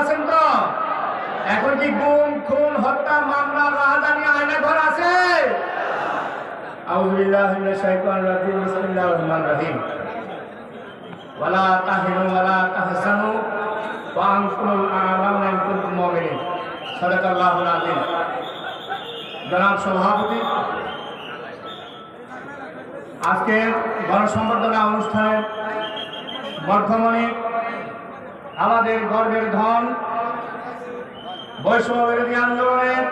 আছেন তো? এখন কি গুম, খুন, হত্যা, মামলা রাহাজানি আয়না ঘর আছে? আউযুবিল্লাহি মিনাশ শাইতানির রাজিম, বিসমিল্লাহির রহমানির রহিম। ওয়ালা তাহিনু ওয়ালা তাহসানু, ওয়া আনতুল আ'লামু ইন কুনতুম মুমিনিন। সাদাকাল্লাহুল আযীম। জনাব সভাপতি, আজকের গণসংবর্ধনা অনুষ্ঠানে বর্ধমানে আমাদের গর্বের ধন বৈষম্য বিরোধী আন্দোলনের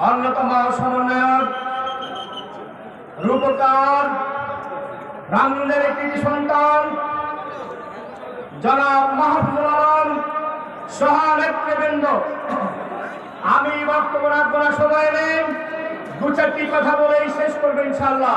অন্যতম সমন্বয়ক রূপকার রামদের কৃতি সন্তান জনাব মাহফুজুল আলম সহানেতৃবৃন্দ আমি বক্তব্য রাখব না সময় নেই দু চারটি কথা বলেই শেষ করব ইনশাল্লাহ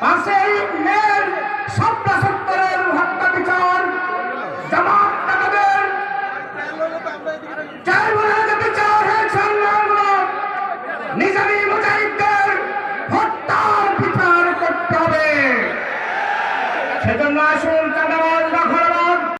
পাশে মেয়ের স্বপ্ন সত্তরের হত্যা বিচার। বিচার হয়েছে বিচার করতে সেজন্য আসুন চাঁদাবাজ রাখার